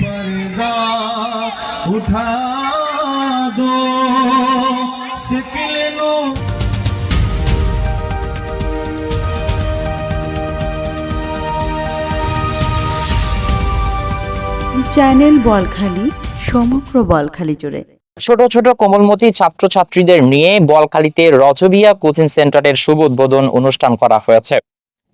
पर्दा उठा दो सिकलनो চ্যানেল বলখালি সমগ্র বলখালি জুড়ে ছোট ছোট কোমলমতি ছাত্রছাত্রীদের নিয়ে বলখালীতে রজবিয়া কোচিং সেন্টারের শুভ উদ্বোধন অনুষ্ঠান করা হয়েছে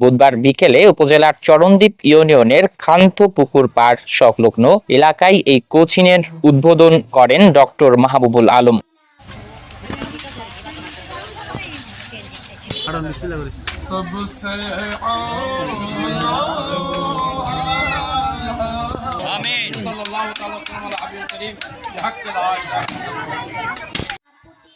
বুধবার বিকেলে উপজেলার চরণদ্বীপ ইউনিয়নের খান্ত পুকুর পাড় সংলগ্ন এলাকায় এই কোচিং এর উদ্বোধন করেন ডক্টর মাহবুবুল আলম آمين صلى الله تعالى وسلم على حبيب الكريم بحق لا إله إلا الله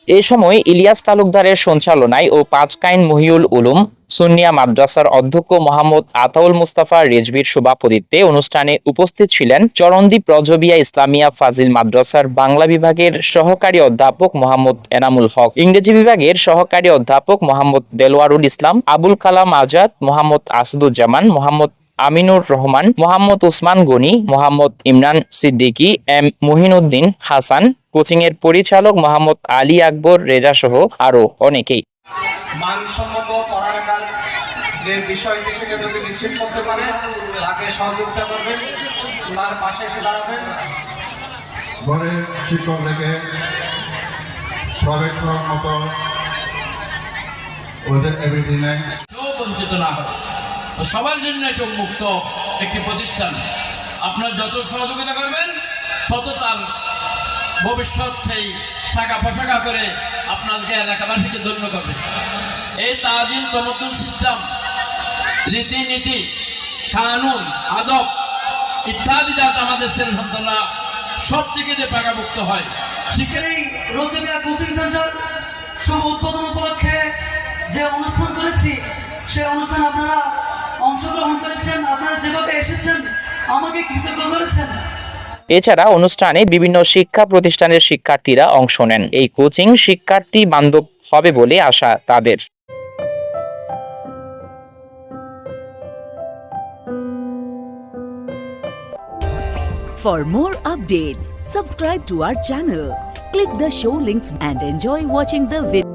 এ সময় ইলিয়াস তালুকদারের সঞ্চালনায় ও পাঁচকাইন মহিউল উলুম সুনিয়া মাদ্রাসার অধ্যক্ষ মোহাম্মদ আতাউল মুস্তাফা রেজবির সভাপতিত্বে অনুষ্ঠানে উপস্থিত ছিলেন চরণদ্বীপ রজবিয়া ইসলামিয়া ফাজিল মাদ্রাসার বাংলা বিভাগের সহকারী অধ্যাপক মোহাম্মদ এনামুল হক, ইংরেজি বিভাগের সহকারী অধ্যাপক মোহাম্মদ দেলোয়ারুল ইসলাম, আবুল কালাম আজাদ, মোহাম্মদ আসাদুজ্জামান, মোহাম্মদ আমিনুর রহমান মোহাম্মদ উসমান গনি মোহাম্মদ ইমরান সিদ্দিকী এম মুহিনুদ্দিন হাসান কোচিং এর পরিচালক মোহাম্মদ আলী আকবর রেজা সহ আরও অনেকেই। মানসম্মত পড়ালেখার যে বিষয়টি সেটা যদি নিশ্চিত করতে পারে তাকে সহযোগিতা করবেন তার পাশে এসে দাঁড়াবেন। ঘরে শিক্ষক পড়ার মতো ওদের বঞ্চিত না হয় সবার জন্য এটা মুক্ত একটি প্রতিষ্ঠান। আপনার যত সহযোগিতা করবেন, তত তার ভবিষ্যৎ সেই শাখা পোশাখা করে আপনাকে এলাকাবাসীকে ধন্য করবে। এই তাজিম তমদ্দুন সিস্টেম, রীতিনীতি, কানুন, আদব ইত্যাদি যাতে আমাদের ছেলে সন্তানরা সব দিকে যে পাকাভুক্ত হয় এই রোজবিয়া কোচিং সেন্টার শুভ উদ্বোধন উপলক্ষে যে অনুষ্ঠান করেছি সেই অনুষ্ঠান আপনারা অংশগ্রহণ করেছেন আপনারা যেভাবে এসেছেন আমাকে কৃতজ্ঞ করেছেন এছাড়া অনুষ্ঠানে বিভিন্ন শিক্ষা প্রতিষ্ঠানের শিক্ষার্থীরা অংশ নেন এই কোচিং শিক্ষার্থী বান্ধব হবে বলে আশা তাদের For more updates, subscribe to our channel, click the show links and enjoy watching the video.